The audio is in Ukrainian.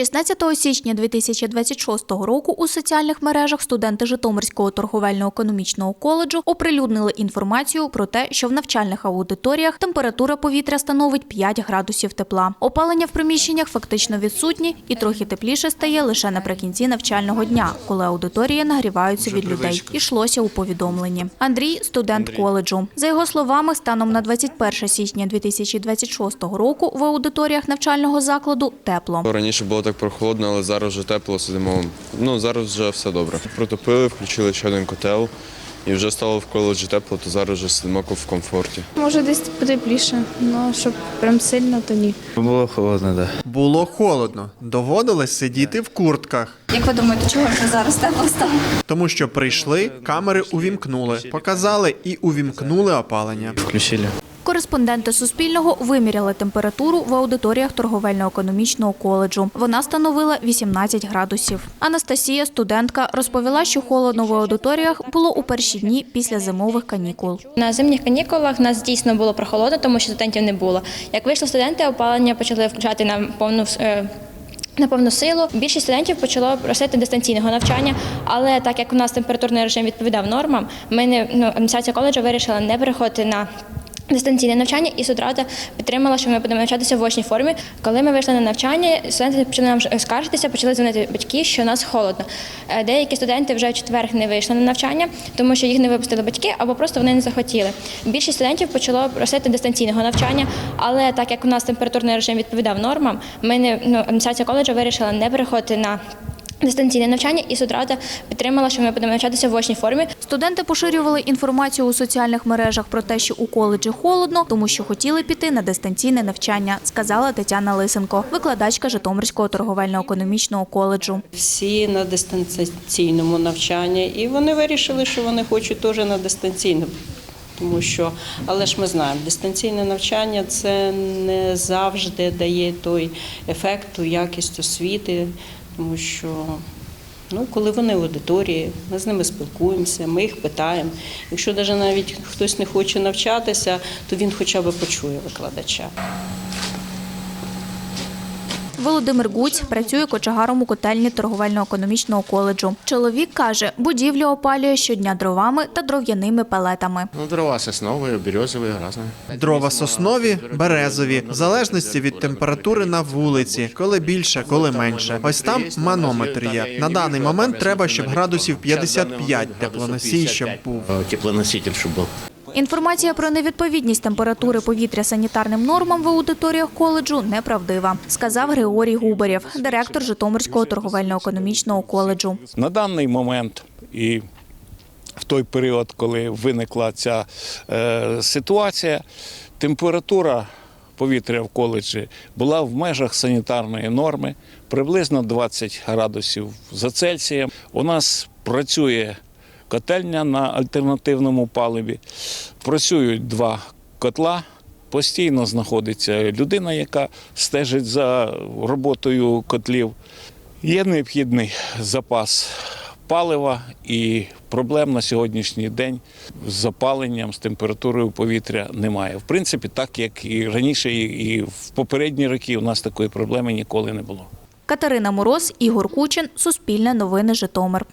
16 січня 2026 року у соціальних мережах студенти Житомирського торговельно-економічного коледжу оприлюднили інформацію про те, що в навчальних аудиторіях температура повітря становить 5 градусів тепла. Опалення в приміщеннях фактично відсутні і трохи тепліше стає лише наприкінці навчального дня, коли аудиторії нагріваються від людей. Ішлося у повідомленні. Андрій студент коледжу. За його словами, станом на 21 січня 2026 року в аудиторіях навчального закладу тепло. Раніше було так прохолодно, але зараз вже тепло сидимо. Ну зараз вже все добре. Протопили, включили ще один котел і вже стало в коледжі тепло, то зараз вже сидимо в комфорті. Може, десь потепліше, але щоб прям сильно, то ні. Було холодно, так. Да. Було холодно, доводилось сидіти в куртках, Як ви думаєте, чого вже зараз тепло стало? тому що прийшли, камери увімкнули, показали і увімкнули опалення. Включили. Кореспонденти Суспільного виміряли температуру в аудиторіях торговельно-економічного коледжу. Вона становила 18 градусів. Анастасія, студентка, розповіла, що холодно в аудиторіях було у перші дні після зимових канікул. На зимніх канікулах нас дійсно було прохолодно, тому що студентів не було. Як вийшли студенти, опалення почали включати на повну е, на повну силу. Більшість студентів почало просити дистанційного навчання, але так як у нас температурний режим відповідав нормам, ми не ну, адміністрація коледжу вирішила не переходити на. Дистанційне навчання і судрата підтримала, що ми будемо навчатися в очній формі. Коли ми вийшли на навчання, студенти почали нам скаржитися, почали дзвонити батьки, що нас холодно. Е, Деякі студенти вже в четвер не вийшли на навчання, тому що їх не випустили батьки або просто вони не захотіли. Більшість студентів почало просити дистанційного навчання, але так як у нас температурний режим відповідав нормам, ми не ну, адміністрація коледжу вирішила не переходити на дистанційне навчання і судрата підтримала, що ми будемо навчатися в очній формі. Студенти поширювали інформацію у соціальних мережах про те, що у коледжі холодно, тому що хотіли піти на дистанційне навчання, сказала Тетяна Лисенко, викладачка Житомирського торговельно-економічного коледжу. всі на дистанційному навчанні, і вони вирішили, що вони хочуть теж на дистанційному. Тому що, але ж ми знаємо, дистанційне навчання це не завжди дає той ефект, ту якість освіти, тому що ну, коли вони в аудиторії, ми з ними спілкуємося, ми їх питаємо. Якщо навіть навіть хтось не хоче навчатися, то він хоча б почує викладача. Володимир Гуць працює кочегаром у котельні торговельно-економічного коледжу. Чоловік каже, будівлю опалює щодня дровами та дров'яними пелетами. Ну, дрова сосновые, березовые, разные. Дрова соснові, березові, в залежності від температури на вулиці, коли більше, коли менше. Ось там манометр є. На даний момент треба, щоб градусів 55 теплоносій, щоб був. Э, Теплоноситель, чтобы был. Інформація про невідповідність температури повітря санітарним нормам в аудиторіях коледжу неправдива, сказав Григорій Губарєв, директор Житомирського торговельно-економічного коледжу. На даний момент і в той період, коли виникла ця е, ситуація, температура повітря в коледжі була в межах санітарної норми, приблизно 20 градусів за Цельсієм. У нас працює котельня на альтернативному паливі, працюють два котла. Постійно знаходиться людина, яка стежить за роботою котлів. Є необхідний запас палива і проблем на сьогоднішній день з запаленням, з температурою повітря немає. В принципі, так як і раніше, і в попередні роки у нас такої проблеми ніколи не було. Катерина Мороз, Ігор Кучин, Суспільне новини Житомир.